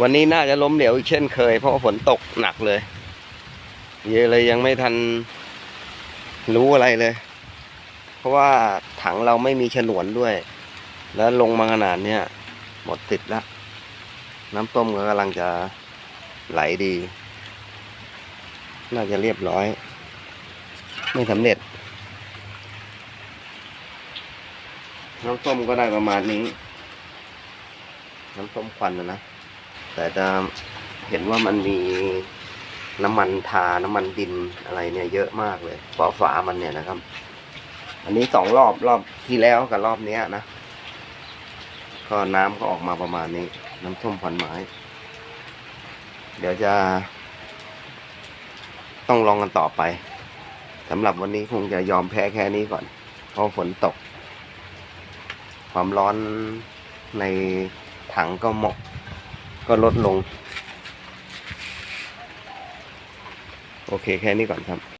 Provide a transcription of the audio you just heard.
วันนี้น่าจะล้มเหลวอีกเช่นเคย เพราะว่าฝนตกหนักเลย เยอะเลยยังไม่ทันรู้อะไรเลย เพราะว่าถังเราไม่มีฉนวนด้วย แล้วลงมาขนาดเนี้ยหมดติดแล้วน้ำต้มก็กำลังจะไหลดี น่าจะเรียบร้อย ไม่สำเร็จ น้ำต้มก็ได้ประมาณนี้ น้ำต้มควันนะนะ แต่จะเห็นว่ามันมีน้ำมันทา น้ำมันดินอะไรเนี่ยเยอะมากเลยฝาฝามันเนี่ยนะครับ อันนี้สองรอบรอบที่แล้วกับรอบเนี้ยนะ ก็น้ำก็ออกมาประมาณนี้ น้ำส้มควันไม้ เดี๋ยวจะต้องลองกันต่อไปสำหรับวันนี้คงจะยอมแพ้แค่นี้ก่อน เพราะฝนตก ความร้อนในถังก็หมก ก็ลดลง โอเคแค่นี้ก่อนครับ